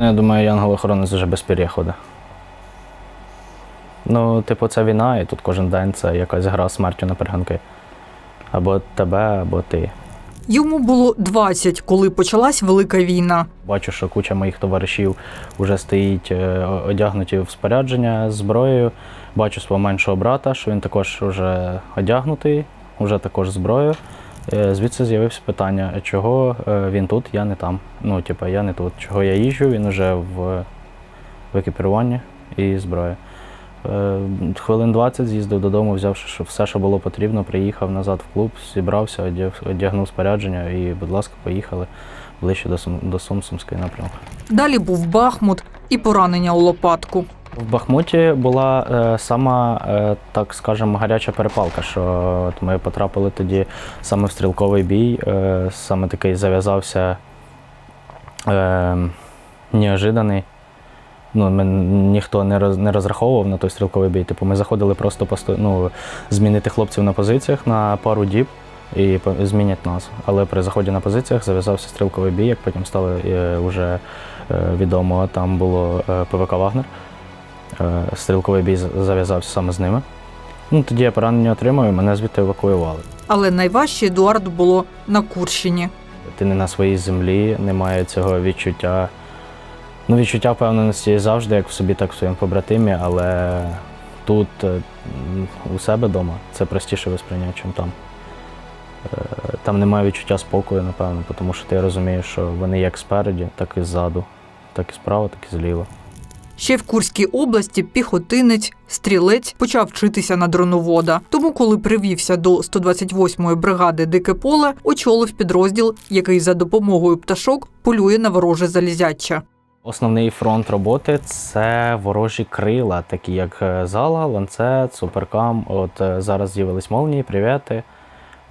Я думаю, янгол-охоронець вже без пір'я ходить. Ну, типу, це війна, і тут кожен день це якась гра смертю на перегонки. Або тебе, або ти. Йому було 20, коли почалась велика війна. Бачу, що куча моїх товаришів вже стоїть е, одягнуті в спорядження з зброєю. Бачу свого меншого брата, що він також вже одягнутий, вже також зброєю. Е, Звідси з'явився питання, чого е, він тут, я не там. Ну, типу, я не тут. Чого я їжджу, він вже в, в екіпіруванні і зброї. Е, Хвилин 20 з'їздив додому, взявши що все, що було потрібно, приїхав назад в клуб, зібрався, одягнув спорядження і, будь ласка, поїхали ближче до, Сум, до Сум, Сумський напрямок. Далі був Бахмут і поранення у лопатку. В Бахмуті була е, сама, е, так скажемо, гаряча перепалка, що ми потрапили тоді саме в стрілковий бій, е, саме такий зав'язався е, неожиданий. Ну, ми, ніхто не, роз, не розраховував на той стрілковий бій. Типу, ми заходили просто посто, ну, змінити хлопців на позиціях на пару діб і змінять нас. Але при заході на позиціях зав'язався стрілковий бій, як потім стало е, вже е, відомо, там було е, ПВК Вагнер. Е, Стрілковий бій зав'язався саме з ними. Ну, тоді я поранення отримав і мене звідти евакуювали. Але найважче Едуарду було на Курщині. Ти не на своїй землі, немає цього відчуття. Ну, відчуття впевненості завжди, як в собі, так в своєму побратимі, але тут, е, у себе вдома, це простіше висприйняти, ніж там. Е, Там немає відчуття спокою, напевно, тому що ти розумієш, що вони як спереді, так і ззаду, так і справа, так і зліва. Ще в Курській області піхотинець, стрілець почав вчитися на дроновода. Тому, коли привівся до 128-ї бригади Дике поле, очолив підрозділ, який за допомогою пташок полює на вороже залізяча. Основний фронт роботи це ворожі крила, такі як е, зала, ланцет, суперкам. От е, зараз з'явились молнії, привіти.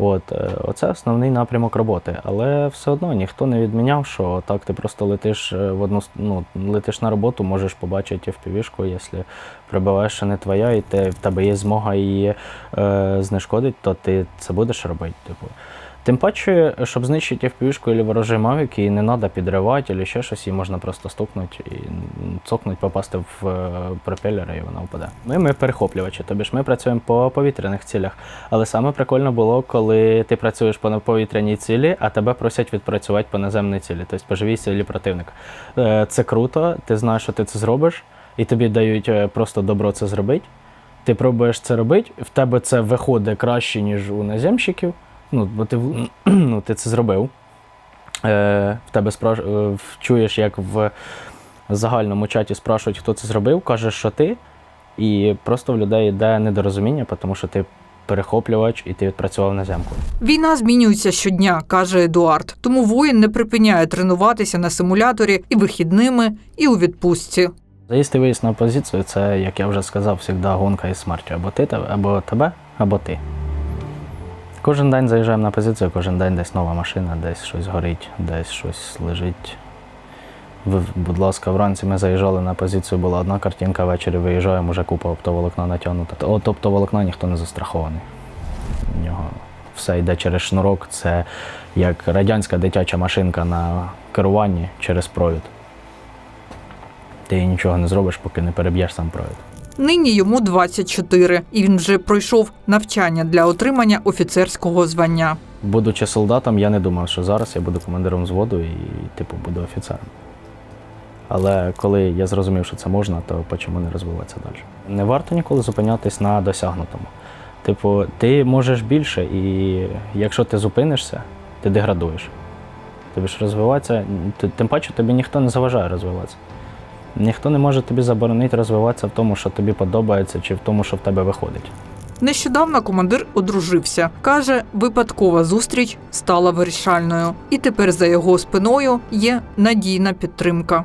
От, е, оце основний напрямок роботи. Але все одно ніхто не відміняв, що так ти просто летиш е, в одну ну, летиш на роботу, можеш побачити впівішку, якщо прибиваєш, що не твоя, і ти, в тебе є змога її е, знешкодити, то ти це будеш робити. Типу. Тим паче, щоб знищити FPV-шку або ворожий мавік, її не треба підривати або ще щось, її можна просто стукнути і м, цокнуть, попасти в е, пропелер і вона впаде. Ми, ми перехоплювачі, тобі ж ми працюємо по повітряних цілях. Але саме прикольно було, коли ти працюєш по повітряній цілі, а тебе просять відпрацювати по наземній цілі, тобто по живій цілі противника. Е, Це круто, ти знаєш, що ти це зробиш, і тобі дають е, просто добро це зробити. Ти пробуєш це робити, в тебе це виходить краще, ніж у наземщиків. Ну, бо ти, ну, ти це зробив. Е, в тебе спраш... е, чуєш, як в загальному чаті спрашують, хто це зробив, кажеш, що ти. І просто в людей йде недорозуміння, тому що ти перехоплювач і ти відпрацював на земку. Війна змінюється щодня, каже Едуард. Тому воїн не припиняє тренуватися на симуляторі і вихідними, і у відпустці. Заїзд і виїзд на позицію це, як я вже сказав, завжди гонка із смертю. Або ти, або тебе, або ти. Кожен день заїжджаємо на позицію, кожен день десь нова машина, десь щось горить, десь щось лежить. Будь ласка, вранці ми заїжджали на позицію, була одна картинка, ввечері виїжджаємо, вже купа оптоволокна натягнута. От оптоволокна ніхто не застрахований. У нього все йде через шнурок. Це як радянська дитяча машинка на керуванні через провід. Ти нічого не зробиш, поки не переб'єш сам провід. Нині йому 24, і він вже пройшов навчання для отримання офіцерського звання. Будучи солдатом, я не думав, що зараз я буду командиром взводу і, типу, буду офіцером. Але коли я зрозумів, що це можна, то чому не розвиватися далі? Не варто ніколи зупинятись на досягнутому. Типу, ти можеш більше, і якщо ти зупинишся, ти деградуєш. Тобі ж розвиватися, тим паче тобі ніхто не заважає розвиватися. Ніхто не може тобі заборонити розвиватися в тому, що тобі подобається, чи в тому, що в тебе виходить. Нещодавно командир одружився. Каже, випадкова зустріч стала вирішальною, і тепер за його спиною є надійна підтримка.